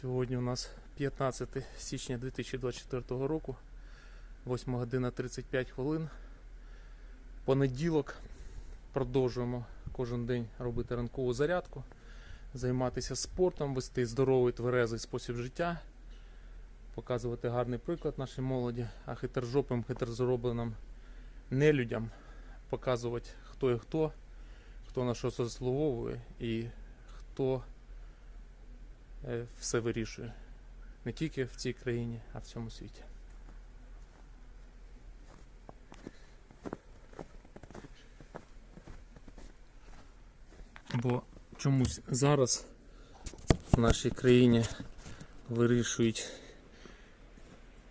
Сьогодні у нас 15 січня 2024 року, 8 година 35 хвилин. Понеділок продовжуємо кожен день робити ранкову зарядку, займатися спортом, вести здоровий тверезий спосіб життя, показувати гарний приклад нашій молоді, а хитержопим, хитрозаробленим нелюдям показувати, хто і хто, хто на що заслуговує і хто все вирішує. Не тільки в цій країні, а в цьому світі. Бо чомусь зараз в нашій країні вирішують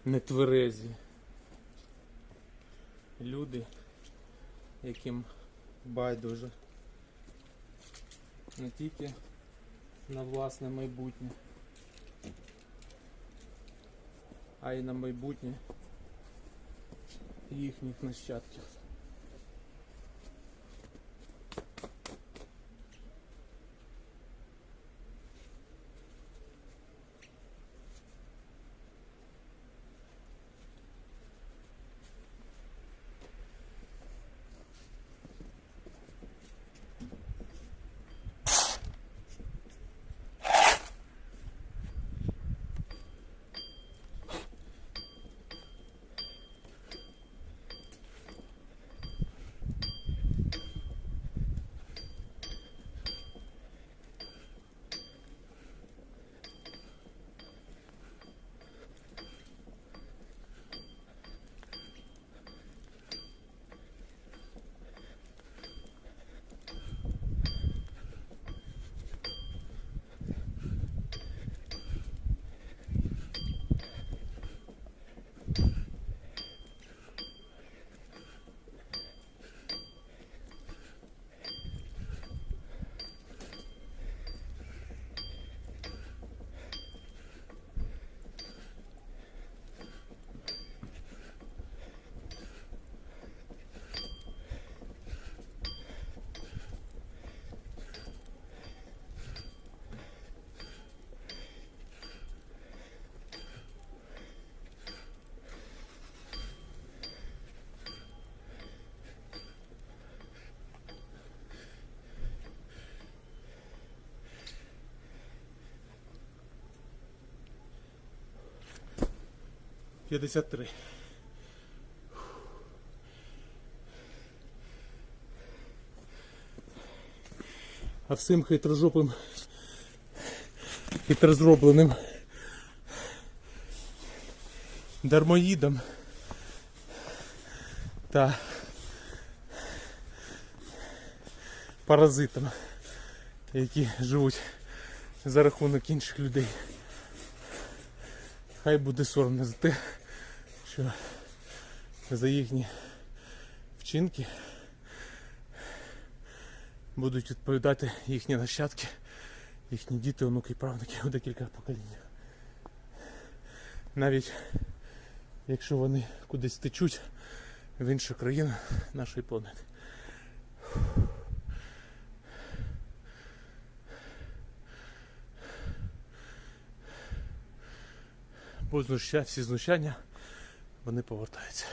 нетверезі люди, яким байдуже не тільки на власне майбутнє, а й на майбутнє їхніх нащадків. П'ятдесят три. А всім хитрожопим, хитрозробленим дармоїдам та паразитам, які живуть за рахунок інших людей. Хай буде соромно за те, що за їхні вчинки будуть відповідати їхні нащадки, їхні діти, онуки і правнуки у декілька поколінь. Навіть якщо вони кудись течуть в іншу країну нашої планети. Бо всі знущання вони повертаються.